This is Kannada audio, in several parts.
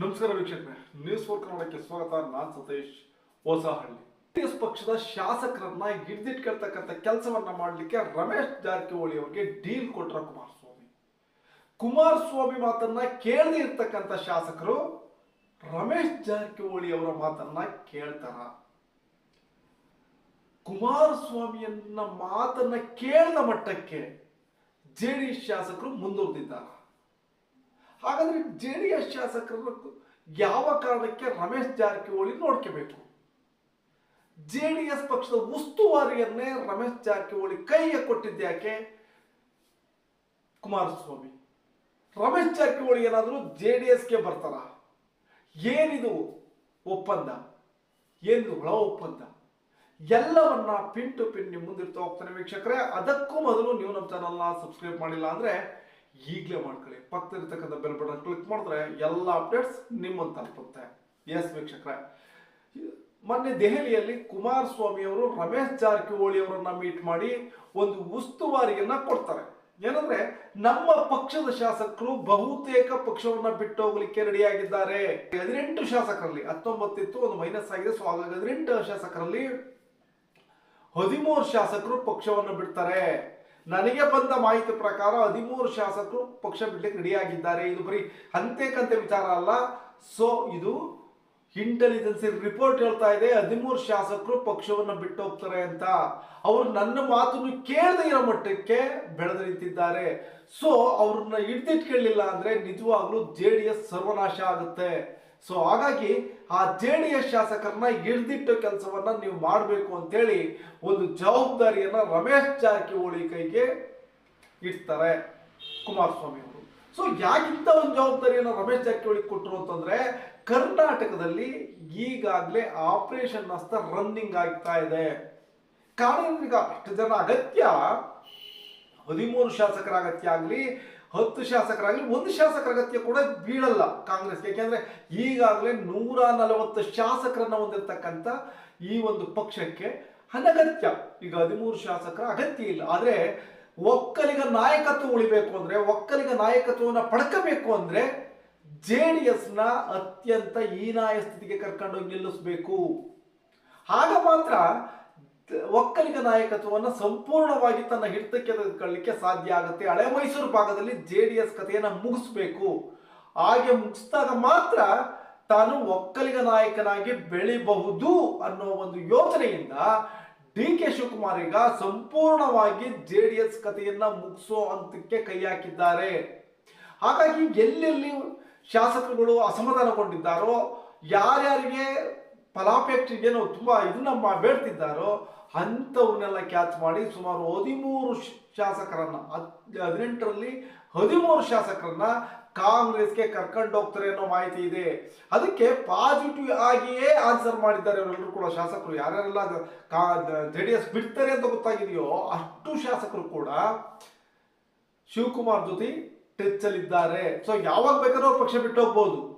ನಮಸ್ಕಾರ ವೀಕ್ಷಕರೇ ನ್ಯೂಸ್ ಫೋರ್ ಕನ್ನಡಕ್ಕೆ ಸ್ವಾಗತ. ನಾನ್ ಸತೀಶ್, ಹೊಸಹಳ್ಳಿ. ಕಾಂಗ್ರೆಸ್ ಪಕ್ಷದ ಶಾಸಕರನ್ನ ಹಿಡಿದಿಟ್ಕೊಳ್ತಕ್ಕಂಥ ಕೆಲಸವನ್ನ ಮಾಡಲಿಕ್ಕೆ ರಮೇಶ್ ಜಾರಕಿಹೊಳಿ ಅವರಿಗೆ ಡೀಲ್ ಕೊಟ್ರ ಕುಮಾರಸ್ವಾಮಿ. ಕುಮಾರಸ್ವಾಮಿ ಮಾತನ್ನ ಕೇಳದೆ ಇರ್ತಕ್ಕಂಥ ಶಾಸಕರು ರಮೇಶ್ ಜಾರಕಿಹೊಳಿ ಅವರ ಮಾತನ್ನ ಕೇಳ್ತಾರ. ಕುಮಾರಸ್ವಾಮಿಯನ್ನ ಮಾತನ್ನ ಕೇಳದ ಮಟ್ಟಕ್ಕೆ ಜೆಡಿಎಸ್ ಶಾಸಕರು ಮುಂದುವರೆದಿದ್ದಾರೆ ಹಾಗಾದ್ರೆ ಜೆ ಡಿ ಎಸ್ ಶಾಸಕರನ್ನು ಯಾವ ಕಾರಣಕ್ಕೆ ರಮೇಶ್ ಜಾರಕಿಹೊಳಿ ನೋಡ್ಕೋಬೇಕು? ಜೆ ಡಿ ಎಸ್ ಪಕ್ಷದ ಉಸ್ತುವಾರಿಯನ್ನೇ ರಮೇಶ್ ಜಾರಕಿಹೊಳಿ ಕೈಗೆ ಕೊಟ್ಟಿದ್ಯಾಕೆ ಕುಮಾರಸ್ವಾಮಿ. ರಮೇಶ್ ಜಾರಕಿಹೊಳಿ ಏನಾದರೂ ಜೆ ಡಿ ಎಸ್ಗೆ ಬರ್ತಾರ? ಏನಿದು ಒಪ್ಪಂದ? ಏನಿದು ಒಳ ಒಪ್ಪಂದ? ಎಲ್ಲವನ್ನ ಪಿನ್ ಟು ಪಿನ್ ನಿಮ್ಮ ಮುಂದಿರ್ತಾ ಹೋಗ್ತಾನೆ ವೀಕ್ಷಕರೇ. ಅದಕ್ಕೂ ಮೊದಲು ನೀವು ನಮ್ಮ ಚಾನಲ್ನ ಸಬ್ಸ್ಕ್ರೈಬ್ ಮಾಡಿಲ್ಲ ಅಂದ್ರೆ ಈಗಲೇ ಮಾಡ್ಕೊಳ್ಳಿ. ಪಕ್ಕದಲ್ಲಿರ್ತಕ್ಕಂಥ ಬೆಲ್ ಬಟನ್ ಕ್ಲಿಕ್ ಮಾಡಿದ್ರೆ ಎಲ್ಲ ಅಪ್ಡೇಟ್ಸ್ ನಿಮ್ಮನ್ನು ತಲುಪುತ್ತೆ. ಎಸ್ ವೀಕ್ಷಕರೇ. ಮೊನ್ನೆ ದೆಹಲಿಯಲ್ಲಿ ಕುಮಾರಸ್ವಾಮಿ ಅವರು, ರಮೇಶ್ ಜಾರಕಿಹೊಳಿ ಅವರನ್ನ ಮೀಟ್ ಮಾಡಿ ಒಂದು ಉಸ್ತುವಾರಿಯನ್ನ ಕೊಡ್ತಾರೆ. ಏನಂದ್ರೆ, ನಮ್ಮ ಪಕ್ಷದ ಶಾಸಕರು ಬಹುತೇಕ ಪಕ್ಷವನ್ನ ಬಿಟ್ಟು ಹೋಗ್ಲಿಕ್ಕೆ ರೆಡಿಯಾಗಿದ್ದಾರೆ ಹದಿನೆಂಟು ಶಾಸಕರಲ್ಲಿ, ಹತ್ತೊಂಬತ್ತಿತ್ತು, ಒಂದು ಮೈನಸ್ ಆಗಿದೆ. ಸೊ ಹಾಗಾಗಿ ಹದಿನೆಂಟು ಶಾಸಕರಲ್ಲಿ ಹದಿಮೂರು ಶಾಸಕರು ಪಕ್ಷವನ್ನು ಬಿಡ್ತಾರೆ. ನನಗೆ ಬಂದ ಮಾಹಿತಿ ಪ್ರಕಾರ ಹದಿಮೂರು ಶಾಸಕರು ಪಕ್ಷ ಬಿಡ್ಲಿಕ್ಕೆ ರೆಡಿ ಆಗಿದ್ದಾರೆ ಇದು ಬರೀ ಅಂತೆ ಕಂತೆ ವಿಚಾರ ಅಲ್ಲ. ಸೊ ಇದು ಇಂಟೆಲಿಜೆನ್ಸ್ ರಿಪೋರ್ಟ್ ಹೇಳ್ತಾ ಇದೆ. ಹದಿಮೂರು ಶಾಸಕರು ಪಕ್ಷವನ್ನು ಬಿಟ್ಟು ಹೋಗ್ತಾರೆ ಅಂತ. ಅವರು ನನ್ನ ಮಾತನ್ನು ಕೇಳದೆ ಇರೋ ಮಟ್ಟಕ್ಕೆ ಬೆಳೆದು ನಿಂತಿದ್ದಾರೆ. ಸೊ ಅವ್ರನ್ನ ಹಿಡ್ದಿಟ್ಕೊಳ್ಳಿಲ್ಲ ಅಂದ್ರೆ ನಿಜವಾಗ್ಲೂ ಜೆ ಸರ್ವನಾಶ ಆಗುತ್ತೆ. ಸೊ ಹಾಗಾಗಿ ಆ ಜೆ ಡಿ ಎಸ್ ಶಾಸಕರನ್ನ ಹಿಡ್ದಿಟ್ಟ ಕೆಲಸವನ್ನ ನೀವು ಮಾಡಬೇಕು ಅಂತೇಳಿ ಒಂದು ಜವಾಬ್ದಾರಿಯನ್ನ ರಮೇಶ್ ಜಾರಕಿಹೊಳಿ ಕೈಗೆ ಇಡ್ತಾರೆ ಕುಮಾರಸ್ವಾಮಿ ಅವರು. ಸೊ ಯಾಕಿಂತ ಒಂದು ಜವಾಬ್ದಾರಿಯನ್ನು ರಮೇಶ್ ಜಾರಕಿಹೊಳಿ ಕೊಟ್ಟರು ಅಂತಂದ್ರೆ ಕರ್ನಾಟಕದಲ್ಲಿ ಈಗಾಗಲೇ ಆಪರೇಷನ್ ಅಸ್ತ ರನ್ನಿಂಗ್ ಆಗ್ತಾ ಇದೆ. ಕಾರಣ ಅಷ್ಟು ಜನ ಅಗತ್ಯ, ಹದಿಮೂರು ಶಾಸಕರ ಅಗತ್ಯ ಆಗಲಿ ಹತ್ತು ಶಾಸಕರಾಗಲಿ ಒಂದು ಶಾಸಕರ ಅಗತ್ಯ ಕೂಡ ಬೀಳಲ್ಲ ಕಾಂಗ್ರೆಸ್ ಯಾಕೆಂದ್ರೆ ಈಗಾಗಲೇ ನೂರ ನಲವತ್ತು ಶಾಸಕರನ್ನ ಹೊಂದಿರತಕ್ಕಂಥ ಈ ಒಂದು ಪಕ್ಷಕ್ಕೆ ಅನಗತ್ಯ. ಈಗ ಹದಿಮೂರು ಶಾಸಕರ ಅಗತ್ಯ ಇಲ್ಲ. ಆದ್ರೆ ಒಕ್ಕಲಿಗ ನಾಯಕತ್ವ ಉಳಿಬೇಕು ಅಂದ್ರೆ, ಒಕ್ಕಲಿಗ ನಾಯಕತ್ವವನ್ನು ಪಡ್ಕಬೇಕು ಅಂದ್ರೆ ಜೆ ಡಿ ಎಸ್ನ ಅತ್ಯಂತ ಹೀನಾಯ ಸ್ಥಿತಿಗೆ ಕರ್ಕೊಂಡೋಗಿ ನಿಲ್ಲಿಸಬೇಕು. ಆಗ ಮಾತ್ರ ಒಕ್ಕಲಿಗ ನಾಯಕತ್ವವನ್ನು ಸಂಪೂರ್ಣವಾಗಿ ತನ್ನ ಹಿಡಿತಕ್ಕೆ ತೆಗೆದುಕೊಳ್ಳಲಿಕ್ಕೆ ಸಾಧ್ಯ ಆಗುತ್ತೆ. ಹಳೆ ಮೈಸೂರು ಭಾಗದಲ್ಲಿ ಜೆ ಡಿ ಎಸ್ ಕಥೆಯನ್ನು ಮುಗಿಸ್ಬೇಕು. ಹಾಗೆ ಮುಗಿಸಿದಾಗ ಮಾತ್ರ ತಾನು ಒಕ್ಕಲಿಗ ನಾಯಕನಾಗಿ ಬೆಳಿಬಹುದು ಅನ್ನೋ ಒಂದು ಯೋಚನೆಯಿಂದ ಡಿ ಕೆ ಶಿವಕುಮಾರ್ ಈಗ ಸಂಪೂರ್ಣವಾಗಿ ಜೆ ಡಿ ಎಸ್ ಕಥೆಯನ್ನ ಮುಗಿಸೋ ಹಂತಕ್ಕೆ ಕೈ ಹಾಕಿದ್ದಾರೆ. ಹಾಗಾಗಿ ಎಲ್ಲೆಲ್ಲಿ ಶಾಸಕರುಗಳು ಅಸಮಾಧಾನಗೊಂಡಿದ್ದಾರೋ, ಯಾರ್ಯಾರಿಗೆ ಫಲಾಪೇಕ್ಷೆಗೆ ನಾವು ತುಂಬ ಇದನ್ನ ಬೇಡ್ತಿದ್ದಾರೋ ಅಂಥವ್ರನ್ನೆಲ್ಲ ಕ್ಯಾಚ್ ಮಾಡಿ ಸುಮಾರು ಹದಿಮೂರು ಶಾಸಕರನ್ನ, ಹದ್- ಹದಿನೆಂಟರಲ್ಲಿ ಹದಿಮೂರು ಶಾಸಕರನ್ನ ಕಾಂಗ್ರೆಸ್ಗೆ ಕರ್ಕೊಂಡು ಹೋಗ್ತಾರೆ ಅನ್ನೋ ಮಾಹಿತಿ ಇದೆ. ಅದಕ್ಕೆ ಪಾಸಿಟಿವ್ ಆಗಿಯೇ ಆನ್ಸರ್ ಮಾಡಿದ್ದಾರೆ ಅವರೆಲ್ಲರೂ ಕೂಡ. ಶಾಸಕರು ಯಾರ್ಯಾರೆಲ್ಲ ಜೆ ಡಿ ಎಸ್ ಬಿಡ್ತಾರೆ ಅಂತ ಗೊತ್ತಾಗಿದೆಯೋ ಅಷ್ಟು ಶಾಸಕರು ಕೂಡ ಶಿವಕುಮಾರ್ ಜೊತೆ ಟಚ್ ಅಲ್ಲಿ ಇದ್ದಾರೆ ಸೊ ಯಾವಾಗ ಬೇಕಾದ್ರೂ ಪಕ್ಷ ಬಿಟ್ಟು ಹೋಗ್ಬೋದು.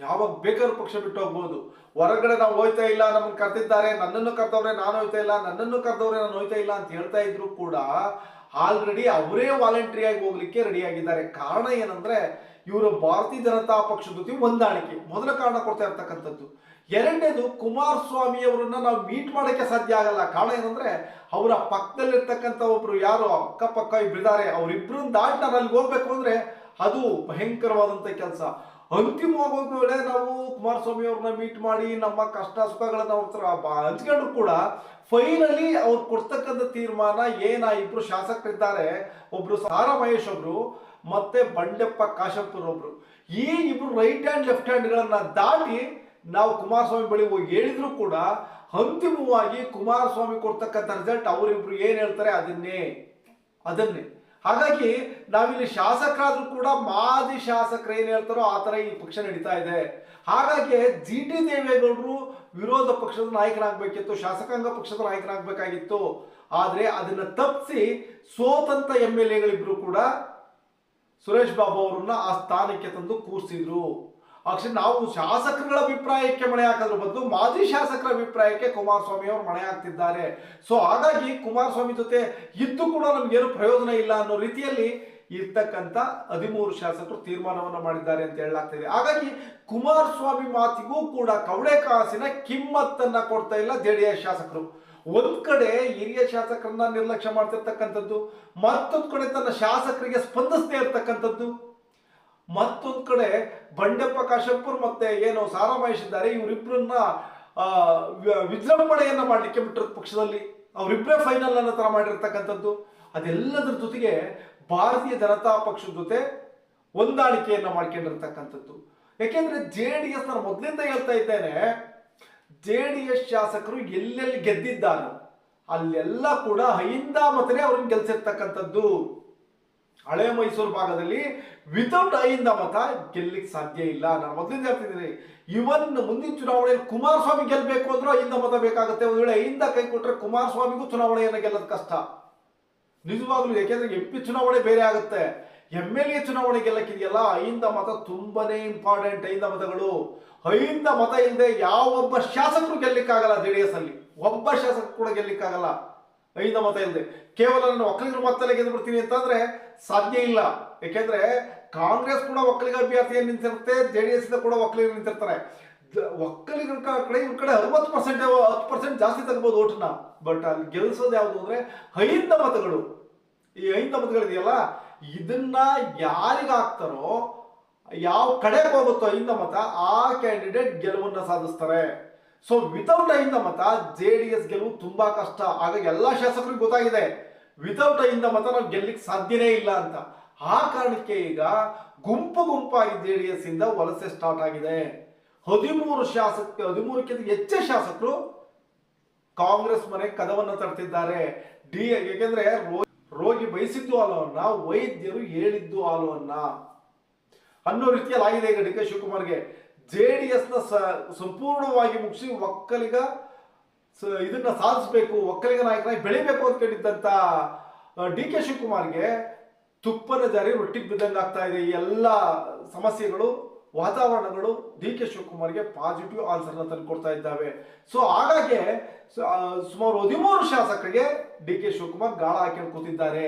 ಯಾವಾಗ ಬೇಕಾದ್ರೂ ಪಕ್ಷ ಬಿಟ್ಟು ಹೋಗ್ಬೋದು. ಹೊರಗಡೆ ನಾವು ಹೋಯ್ತಾ ಇಲ್ಲ, ನಮ್ಮನ್ನು ಕರೆದಿದ್ದಾರೆ, ನನ್ನನ್ನು ಕರೆದವ್ರೆ, ನಾನು ಹೋಯ್ತಾ ಇಲ್ಲ, ನನ್ನನ್ನು ಕರೆದವ್ರೆ, ನಾನು ಹೋಯ್ತಾ ಇಲ್ಲ ಅಂತ ಹೇಳ್ತಾ ಇದ್ರು ಕೂಡ ಆಲ್ರೆಡಿ ಅವರೇ ವಾಲಂಟ್ರಿ ಆಗಿ ಹೋಗ್ಲಿಕ್ಕೆ ರೆಡಿ ಆಗಿದ್ದಾರೆ. ಕಾರಣ ಏನಂದ್ರೆ, ಇವರು ಭಾರತೀಯ ಜನತಾ ಪಕ್ಷದ ಜೊತೆ ಹೊಂದಾಣಿಕೆ. ಮೊದಲ ಕಾರಣ ಕೊಡ್ತಾ ಇರ್ತಕ್ಕಂಥದ್ದು. ಎರಡನೇದು ಕುಮಾರಸ್ವಾಮಿ ಅವರನ್ನ ನಾವು ಮೀಟ್ ಮಾಡೋಕ್ಕೆ ಸಾಧ್ಯ ಆಗಲ್ಲ. ಕಾರಣ ಏನಂದ್ರೆ, ಅವರ ಪಕ್ಕದಲ್ಲಿರ್ತಕ್ಕಂಥ ಒಬ್ರು ಯಾರು? ಅಕ್ಕಪಕ್ಕ ಇಬ್ಬರಿದ್ದಾರೆ ಅವರಿಬ್ಬರನ್ನ ದಾಟಿ ನಾನು ಅಲ್ಲಿಗೆ ಹೋಗ್ಬೇಕು ಅಂದ್ರೆ ಅದು ಭಯಂಕರವಾದಂತ ಕೆಲಸ. ಅಂತಿಮವಾಗಿ ಹೋದ ವೇಳೆ ನಾವು ಕುಮಾರಸ್ವಾಮಿ ಅವ್ರನ್ನ ಮೀಟ್ ಮಾಡಿ ನಮ್ಮ ಕಷ್ಟ ಸುಖಗಳನ್ನ ಅವ್ರ ಹತ್ರ ಹಂಚ್ಕೊಂಡ್ರು ಕೂಡ ಫೈನಲಿ ಅವ್ರು ಕೊಡ್ತಕ್ಕಂಥ ತೀರ್ಮಾನ ಏನ ಇಬ್ರು ಶಾಸಕರಿದ್ದಾರೆ, ಒಬ್ರು ಸಾರಾ ಮಹೇಶ್ ಒಬ್ರು, ಮತ್ತೆ ಬಂಡೆಪ್ಪ ಕಾಶಂಪುರ್ ಒಬ್ರು. ಈ ಇಬ್ರು ರೈಟ್ ಹ್ಯಾಂಡ್ ಲೆಫ್ಟ್ ಹ್ಯಾಂಡ್ಗಳನ್ನ ದಾಟಿ ನಾವು ಕುಮಾರಸ್ವಾಮಿ ಬಳಿ ಹೋಗಿ ಹೇಳಿದ್ರು ಕೂಡ ಅಂತಿಮವಾಗಿ ಕುಮಾರಸ್ವಾಮಿ ಕೊಡ್ತಕ್ಕಂಥ ರಿಸಲ್ಟ್ ಅವರಿಬ್ರು ಏನ್ ಹೇಳ್ತಾರೆ ಅದನ್ನೇ ಅದನ್ನೇ. ಹಾಗಾಗಿ ನಾವಿಲ್ಲಿ ಶಾಸಕರಾದ್ರೂ ಕೂಡ ಮಾಜಿ ಶಾಸಕರು ಏನ್ ಹೇಳ್ತಾರೋ ಆ ತರ ಈ ಪಕ್ಷ ನಡೀತಾ ಇದೆ. ಹಾಗಾಗಿ ಜಿ ಟಿ ದೇವೇಗೌಡರು ವಿರೋಧ ಪಕ್ಷದ ನಾಯಕರಾಗಬೇಕಿತ್ತು ಶಾಸಕಾಂಗ ಪಕ್ಷದ ನಾಯಕರಾಗಬೇಕಾಗಿತ್ತು ಆದ್ರೆ ಅದನ್ನ ತಪ್ಪಿಸಿ ಸೋತಂತ ಎಂ ಎಲ್ ಎಗಳಿಬ್ರು ಕೂಡ ಸುರೇಶ್ ಬಾಬು ಅವರನ್ನ ಆ ಸ್ಥಾನಕ್ಕೆ ತಂದು ಕೂರಿಸಿದ್ರು. ಆಕ್ಚುಲಿ ನಾವು ಶಾಸಕರುಗಳ ಅಭಿಪ್ರಾಯಕ್ಕೆ ಮಣೆ ಹಾಕೋದ್ರ ಬದಲು ಮಾಜಿ ಶಾಸಕರ ಅಭಿಪ್ರಾಯಕ್ಕೆ ಕುಮಾರಸ್ವಾಮಿ ಅವರು ಮಣೆ ಹಾಕ್ತಿದ್ದಾರೆ. ಸೊ ಹಾಗಾಗಿ ಕುಮಾರಸ್ವಾಮಿ ಜೊತೆ ಇದ್ದು ಕೂಡ ನಮ್ಗೇನು ಪ್ರಯೋಜನ ಇಲ್ಲ ಅನ್ನೋ ರೀತಿಯಲ್ಲಿ ಇರ್ತಕ್ಕಂಥ ಹದಿಮೂರು ಶಾಸಕರು ತೀರ್ಮಾನವನ್ನು ಮಾಡಿದ್ದಾರೆ ಅಂತ ಹೇಳಲಾಗ್ತಿದೆ. ಹಾಗಾಗಿ ಕುಮಾರಸ್ವಾಮಿ ಮಾತಿಗೂ ಕೂಡ ಕವಡೆ ಕಾಸಿನ ಕಿಮ್ಮತ್ತನ್ನ ಕೊಡ್ತಾ ಇಲ್ಲ ಜೆ ಡಿ ಎಸ್ ಶಾಸಕರು. ಒಂದ್ ಕಡೆ ಹಿರಿಯ ಶಾಸಕರನ್ನ ನಿರ್ಲಕ್ಷ್ಯ ಮಾಡ್ತಿರ್ತಕ್ಕಂಥದ್ದು, ಮತ್ತೊಂದು ಕಡೆ ತನ್ನ ಶಾಸಕರಿಗೆ ಸ್ಪಂದಿಸದೇ ಇರ್ತಕ್ಕಂಥದ್ದು. ಮತ್ತೊಂದ್ ಕಡೆ ಬಂಡೆಪ್ಪ ಕಾಶಪ್ಪರ್ ಮತ್ತೆ ಏನು ಸಾರಾ ಇವರಿಬ್ಬರನ್ನ ವಿಜೃಂಭಣೆಯನ್ನ ಮಾಡ್ಲಿಕ್ಕೆ ಬಿಟ್ಟರು ಪಕ್ಷದಲ್ಲಿ. ಅವರಿಬ್ಬರೇ ಫೈನಲ್ ಅನ್ನೋ ತರ ಮಾಡಿರ್ತಕ್ಕಂಥದ್ದು. ಅದೆಲ್ಲದರ ಜೊತೆಗೆ ಭಾರತೀಯ ಜನತಾ ಪಕ್ಷದ ಜೊತೆ ಹೊಂದಾಣಿಕೆಯನ್ನ ಮಾಡ್ಕೊಂಡಿರ್ತಕ್ಕಂಥದ್ದು. ಯಾಕೆಂದ್ರೆ ಜೆ ಡಿ ಎಸ್ ನಾನು ಮೊದಲಿಂದ ಹೇಳ್ತಾ ಇದ್ದೇನೆ, ಜೆ ಡಿ ಎಸ್ ಶಾಸಕರು ಎಲ್ಲೆಲ್ಲಿ ಗೆದ್ದಿದ್ದಾರೋ, ಅಲ್ಲೆಲ್ಲ ಕೂಡ ಹೈಂದ ಮತನೇ ಅವ್ರನ್ನ ಗೆಲ್ಸಿರ್ತಕ್ಕಂಥದ್ದು. ಹಳೆ ಮೈಸೂರು ಭಾಗದಲ್ಲಿ ವಿತೌಟ್ ಐಯಿಂದ ಮತ ಗೆಲ್ಲಕ್ಕೆ ಸಾಧ್ಯ ಇಲ್ಲ. ನಾನು ಮೊದಲಿಂದ ಹೇಳ್ತಿದ್ದೀನಿ ಇವನ್ ಮುಂದಿನ ಚುನಾವಣೆಯಲ್ಲಿ ಕುಮಾರಸ್ವಾಮಿ ಗೆಲ್ಲಬೇಕು ಅಂದ್ರೂ ಐಯಿಂದ ಮತ ಬೇಕಾಗುತ್ತೆ. ಒಂದು ವೇಳೆ ಐಯಿಂದ ಕೈ ಕೊಟ್ಟರೆ ಕುಮಾರಸ್ವಾಮಿಗೂ ಚುನಾವಣೆಯನ್ನು ಗೆಲ್ಲೋದು ಕಷ್ಟ. ನಿಜವಾಗ್ಲೂ, ಯಾಕೆಂದ್ರೆ ಎಂ ಪಿ ಚುನಾವಣೆ ಬೇರೆ ಆಗುತ್ತೆ. ಎಂ ಎಲ್ ಎ ಚುನಾವಣೆ ಗೆಲ್ಲಕ್ಕಿದೆಯಲ್ಲ ಐಯಿಂದ ಮತ ತುಂಬಾನೇ ಇಂಪಾರ್ಟೆಂಟ್ ಐಂದ ಮತಗಳು. ಐಂದ ಮತ ಇಲ್ಲದೆ ಯಾವೊಬ್ಬ ಶಾಸಕರು ಗೆಲ್ಲಕ್ಕಾಗಲ್ಲ, ಜೆ ಡಿ ಎಸ್ ಅಲ್ಲಿ. ಒಬ್ಬ ಶಾಸಕ ಕೂಡ ಗೆಲ್ಲಿಕ್ಕಾಗಲ್ಲ ಐಂದ ಮತ ಇಲ್ಲದೆ ಕೇವಲ ನಾನು ಒಕ್ಕಲಿಗರ ಗೆದ್ದು ಬಿಡ್ತೀನಿ ಅಂತಂದ್ರೆ ಸಾಧ್ಯ ಇಲ್ಲ. ಯಾಕೆಂದ್ರೆ ಕಾಂಗ್ರೆಸ್ ಕೂಡ ಒಕ್ಕಲಿಗ ಅಭ್ಯರ್ಥಿಯನ್ನು ನಿಂತಿರುತ್ತೆ, ಜೆ ಡಿ ಎಸ್ ಕೂಡ ಒಕ್ಕಲಿಗರು ನಿಂತಿರ್ತಾರೆ. ಒಕ್ಕಲಿಗರ ಕಡೆ ಇವ್ರ ಕಡೆ ಅರವತ್ತು ಪರ್ಸೆಂಟ್ ಹತ್ತು ಪರ್ಸೆಂಟ್ ಜಾಸ್ತಿ ತಗೋಬಹುದು ಓಟ್ನ. ಬಟ್ ಅಲ್ಲಿ ಗೆಲ್ಸೋದು ಯಾವುದು ಅಂದ್ರೆ ಐದ ಮತಗಳು. ಈ ಹೈಂದ ಮತಗಳಿದೆಯಲ್ಲ ಇದನ್ನ ಯಾರಿಗಾಗ್ತಾರೋ ಯಾವ ಕಡೆಗೆ ಹೋಗುತ್ತೋ ಹೈಂದ ಮತ, ಆ ಕ್ಯಾಂಡಿಡೇಟ್ ಗೆಲುವನ್ನ ಸಾಧಿಸ್ತಾರೆ. ಸೊ ವಿತೌಟ್ ಅಹಿಂದ ಮತ ಜೆ ಡಿ ಎಸ್ ಗೆಲುವು ತುಂಬಾ ಕಷ್ಟ. ಆಗ ಎಲ್ಲಾ ಶಾಸಕರಿಗೆ ಗೊತ್ತಾಗಿದೆ. ವಿತೌಟ್ ಇಂದ ಮತ ನಾವು ಗೆಲ್ಲಿಕ್ಕೆ ಸಾಧ್ಯನೇ ಇಲ್ಲ ಅಂತ. ಆ ಕಾರಣಕ್ಕೆ ಈಗ ಗುಂಪು ಗುಂಪಾಗಿ ಜೆ ಡಿ ಎಸ್ ಇಂದ ವಲಸೆ ಸ್ಟಾರ್ಟ್ ಆಗಿದೆ. ಹದಿಮೂರು ಶಾಸಕ, ಹದಿಮೂರಕ್ಕಿಂತ ಹೆಚ್ಚು ಶಾಸಕರು ಕಾಂಗ್ರೆಸ್ ಮನೆ ಕದವನ್ನ ತರ್ತಿದ್ದಾರೆ. ಡಿ, ಯಾಕೆಂದ್ರೆ ರೋಗಿ ಬಯಸಿದ್ದು ಆಲೋವನ್ನ ವೈದ್ಯರು ಹೇಳಿದ್ದು ಆಲೋವನ್ನ ಅನ್ನೋ ರೀತಿಯಲ್ಲಿ ಆಗಿದೆ ಈಗ ಡಿ ಕೆ ಶಿವಕುಮಾರ್ಗೆ. ಜೆ ಡಿ ಎಸ್ನ ಸಂಪೂರ್ಣವಾಗಿ ಮುಗಿಸಿ ಒಕ್ಕಲಿಗ ಇದನ್ನ ಸಾಧಿಸಬೇಕು, ಒಕ್ಕಲಿಗ ನಾಯಕನಾಗಿ ಬೆಳಿಬೇಕು ಅಂದ್ಕೊಂಡಿದ್ದಂತ ಡಿ ಕೆ ಶಿವಕುಮಾರ್ಗೆ ತುಪ್ಪನ ಜಾರಿ ರೊಟ್ಟಿಗೆ ಬಿದ್ದಂಗೆ ಆಗ್ತಾ ಇದೆ. ಈ ಎಲ್ಲ ಸಮಸ್ಯೆಗಳು, ವಾತಾವರಣಗಳು ಡಿ ಕೆ ಶಿವಕುಮಾರ್ಗೆ ಪಾಸಿಟಿವ್ ಆನ್ಸರ್ನ ತಂದುಕೊಡ್ತಾ ಇದ್ದಾವೆ. ಸೊ ಹಾಗಾಗಿ ಸುಮಾರು ಹದಿಮೂರು ಶಾಸಕರಿಗೆ ಡಿ ಕೆ ಶಿವಕುಮಾರ್ ಗಾಳ ಹಾಕೊಂಡು ಕೂತಿದ್ದಾರೆ.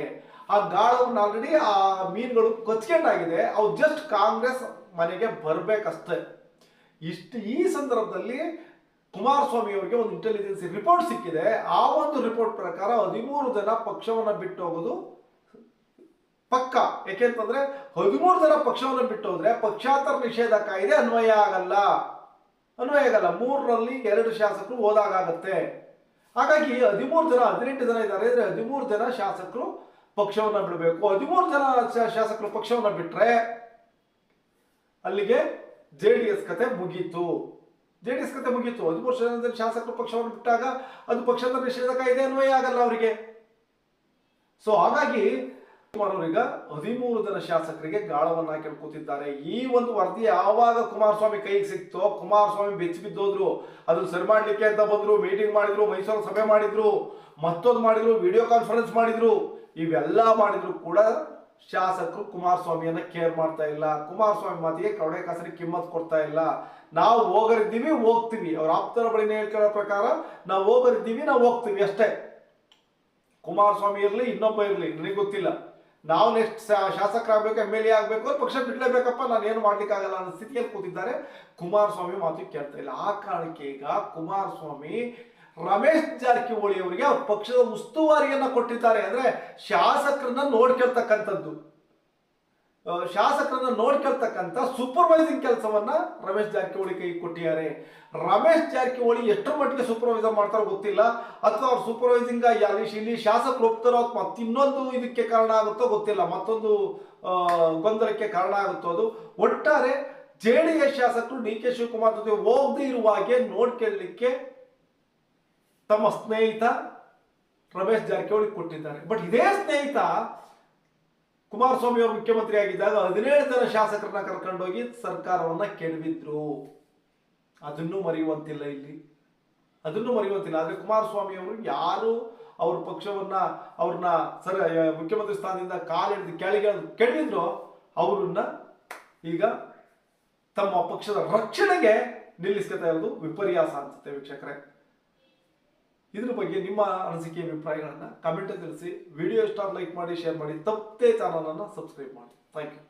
ಆ ಗಾಳವನ್ನು ಆಲ್ರೆಡಿ ಆ ಮೀನುಗಳು ಕೊಚ್ಕೊಂಡಾಗಿದೆ ಅವು ಜಸ್ಟ್ ಕಾಂಗ್ರೆಸ್ ಮನೆಗೆ ಬರ್ಬೇಕಷ್ಟೇ. ಇಷ್ಟು ಈ ಸಂದರ್ಭದಲ್ಲಿ ಕುಮಾರಸ್ವಾಮಿ ಅವರಿಗೆ ಒಂದು ಇಂಟೆಲಿಜೆನ್ಸ್ ರಿಪೋರ್ಟ್ ಸಿಕ್ಕಿದೆ. ಆ ಒಂದು ರಿಪೋರ್ಟ್ ಪ್ರಕಾರ ಹದಿಮೂರು ಜನ ಪಕ್ಷವನ್ನ ಬಿಟ್ಟು ಹೋಗೋದು ಪಕ್ಕ. ಯಾಕೆಂತಂದ್ರೆ ಹದಿಮೂರು ಜನ ಪಕ್ಷವನ್ನು ಬಿಟ್ಟು ಹೋದ್ರೆ ಪಕ್ಷಾಂತರ ನಿಷೇಧ ಕಾಯ್ದೆ ಅನ್ವಯ ಆಗಲ್ಲ. ಅನ್ವಯ ಆಗಲ್ಲ. ಮೂರರಲ್ಲಿ ಎರಡು ಶಾಸಕರು ಹೋದಾಗತ್ತೆ ಹಾಗಾಗಿ ಹದಿಮೂರು ಜನ, ಹದಿನೆಂಟು ಜನ ಇದ್ದಾರೆ ಅಂದ್ರೆ ಹದಿಮೂರು ಜನ ಶಾಸಕರು ಪಕ್ಷವನ್ನ ಬಿಡಬೇಕು. ಹದಿಮೂರು ಜನ ಶಾಸಕರು ಪಕ್ಷವನ್ನ ಬಿಟ್ರೆ ಅಲ್ಲಿಗೆ ಜೆ ಡಿ ಎಸ್ ಕತೆ ಮುಗೀತು. ಜೆ ಡಿ ಎಸ್ ಕತೆ ಮುಗೀತು. ಹದಿಮೂರು ಜನದಲ್ಲಿ ಶಾಸಕರು ಪಕ್ಷವನ್ನು ಬಿಟ್ಟಾಗ ಅದು ಪಕ್ಷದ ನಿಷೇಧ ಕಾಯ್ದೆ ಅನ್ವಯ ಆಗಲ್ಲ ಅವರಿಗೆ. ಸೊ ಹಾಗಾಗಿ ಈಗ ಹದಿಮೂರು ಜನ ಶಾಸಕರಿಗೆ ಗಾಳವನ್ನು ಹಾಕಿ ಕೂತಿದ್ದಾರೆ. ಈ ಒಂದು ವರದಿ ಯಾವಾಗ ಕುಮಾರಸ್ವಾಮಿ ಕೈಗೆ ಸಿಕ್ತೋ, ಕುಮಾರಸ್ವಾಮಿ ಬೆಚ್ಚಿ ಬಿದ್ದೋದ್ರು, ಅದನ್ನು ಸರಿ ಮಾಡ್ಲಿಕ್ಕೆ ಅಂತ ಬಂದ್ರು ಮೀಟಿಂಗ್ ಮಾಡಿದ್ರು, ಮೈಸೂರು ಸಭೆ ಮಾಡಿದ್ರು, ಮತ್ತೊಂದು ಮಾಡಿದ್ರು ವಿಡಿಯೋ ಕಾನ್ಫರೆನ್ಸ್ ಮಾಡಿದ್ರು, ಇವೆಲ್ಲ ಮಾಡಿದ್ರು ಕೂಡ ಶಾಸಕರು ಕುಮಾರಸ್ವಾಮಿಯನ್ನ ಕೇರ್ ಮಾಡ್ತಾ ಇಲ್ಲ. ಕುಮಾರಸ್ವಾಮಿ ಮಾತಿಗೆ ಕವಡೆ ಕಾಸರಿ ಕಿಮ್ಮತ್ ಕೊಡ್ತಾ ಇಲ್ಲ. ನಾವು ಹೋಗರಿದ್ದೀವಿ, ಹೋಗ್ತೀವಿ. ಅವ್ರ ಆಪ್ತರ ಬಳಿನೇ ಹೇಳ್ಕೊಳ್ಳೋ ಪ್ರಕಾರ ನಾವು ಹೋಗರಿದ್ದೀವಿ, ನಾವು ಹೋಗ್ತೀವಿ ಅಷ್ಟೇ. ಕುಮಾರಸ್ವಾಮಿ ಇರಲಿ, ಇನ್ನೊಬ್ಬ ಇರಲಿ, ನನಗೆ ಗೊತ್ತಿಲ್ಲ. ನಾವು ನೆಕ್ಸ್ಟ್ ಶಾಸಕರಾಗಬೇಕು ಎಂ ಎಲ್ ಎ ಆಗಬೇಕು ಪಕ್ಷ ಬಿಡ್ಲೇಬೇಕಪ್ಪ, ನಾನು ಏನು ಮಾಡ್ಲಿಕ್ಕಾಗಲ್ಲ ಅನ್ನೋ ಸ್ಥಿತಿಯಲ್ಲಿ ಕೂತಿದ್ದಾರೆ. ಕುಮಾರಸ್ವಾಮಿ ಮಾತು ಕೇಳ್ತಾ ಇಲ್ಲ. ಆ ಕಾರಣಕ್ಕೆ ಈಗ ಕುಮಾರಸ್ವಾಮಿ ರಮೇಶ್ ಜಾರಕಿಹೊಳಿ ಅವರಿಗೆ ಅವ್ರ ಪಕ್ಷದ ಉಸ್ತುವಾರಿಯನ್ನ ಕೊಟ್ಟಿದ್ದಾರೆ ಅಂದ್ರೆ ಶಾಸಕರನ್ನ ನೋಡ್ಕೊಳ್ತಕ್ಕಂಥದ್ದು. ಶಾಸಕರನ್ನ ನೋಡ್ಕೊಳ್ತಕ್ಕಂಥ ಸೂಪರ್ವೈಸಿಂಗ್ ಕೆಲಸವನ್ನ ರಮೇಶ್ ಜಾರಕಿಹೊಳಿ ಕೈ ಕೊಟ್ಟಿದ್ದಾರೆ. ರಮೇಶ್ ಜಾರಕಿಹೊಳಿ ಎಷ್ಟರ ಮಟ್ಟಿಗೆ ಸೂಪರ್ವೈಸರ್ ಮಾಡ್ತಾರೋ ಗೊತ್ತಿಲ್ಲ. ಅಥವಾ ಅವ್ರ ಸೂಪರ್ವೈಸಿಂಗ್ ಆಗಿ ಇಲ್ಲಿ ಶಾಸಕರು ಒಪ್ತಾರೋ ಅಥವಾ ಮತ್ತಿನ್ನೊಂದು ಇದಕ್ಕೆ ಕಾರಣ ಆಗುತ್ತೋ ಗೊತ್ತಿಲ್ಲ. ಮತ್ತೊಂದು ಗೊಂದಲಕ್ಕೆ ಕಾರಣ ಆಗುತ್ತೋ ಅದು. ಒಟ್ಟಾರೆ ಜೆ ಡಿ ಎಸ್ ಶಾಸಕರು ಡಿ ಕೆ ಶಿವಕುಮಾರ್ ಜೊತೆ ಹೋಗದೇ ಇರುವ ಹಾಗೆ ನೋಡ್ಕೊಳ್ಳಿಕ್ಕೆ ತಮ್ಮ ಸ್ನೇಹಿತ ರಮೇಶ್ ಜಾರಕಿಹೊಳಿ ಕೊಟ್ಟಿದ್ದಾರೆ. ಬಟ್ ಇದೇ ಸ್ನೇಹಿತ ಕುಮಾರಸ್ವಾಮಿ ಅವರು ಮುಖ್ಯಮಂತ್ರಿ ಆಗಿದ್ದಾಗ ಹದಿನೇಳು ಜನ ಶಾಸಕರನ್ನ ಕರ್ಕೊಂಡೋಗಿ ಸರ್ಕಾರವನ್ನ ಕೆಡವಿದ್ರು. ಅದನ್ನು ಮರೆಯುವಂತಿಲ್ಲ ಇಲ್ಲಿ. ಅದನ್ನು ಮರೆಯುವಂತಿಲ್ಲ. ಆದ್ರೆ ಕುಮಾರಸ್ವಾಮಿ ಅವರು ಯಾರು ಅವ್ರ ಪಕ್ಷವನ್ನ, ಅವ್ರನ್ನ ಸರ್ ಮುಖ್ಯಮಂತ್ರಿ ಸ್ಥಾನದಿಂದ ಕಾಲಿಡಿದು ಕೆಳಗೆ ಕೆಡವಿದ್ರು ಅವರನ್ನ ಈಗ ತಮ್ಮ ಪಕ್ಷದ ರಕ್ಷಣೆಗೆ ನಿಲ್ಲಿಸ್ಕೊತಾ ಇರೋದು ವಿಪರ್ಯಾಸ ಅನ್ಸುತ್ತೆ ವೀಕ್ಷಕರೇ. ಇದ್ರ ಬಗ್ಗೆ ನಿಮ್ಮ ಅನಿಸಿಕೆ ಅಭಿಪ್ರಾಯಗಳನ್ನು ಕಮೆಂಟ್ ತಿಳಿಸಿ. ವಿಡಿಯೋ ಇಷ್ಟ ಲೈಕ್ ಮಾಡಿ ಶೇರ್ ಮಾಡಿ. ತಪ್ಪದೇ ಚಾನಲನ್ನು ಸಬ್ಸ್ಕ್ರೈಬ್ ಮಾಡಿ. Thank you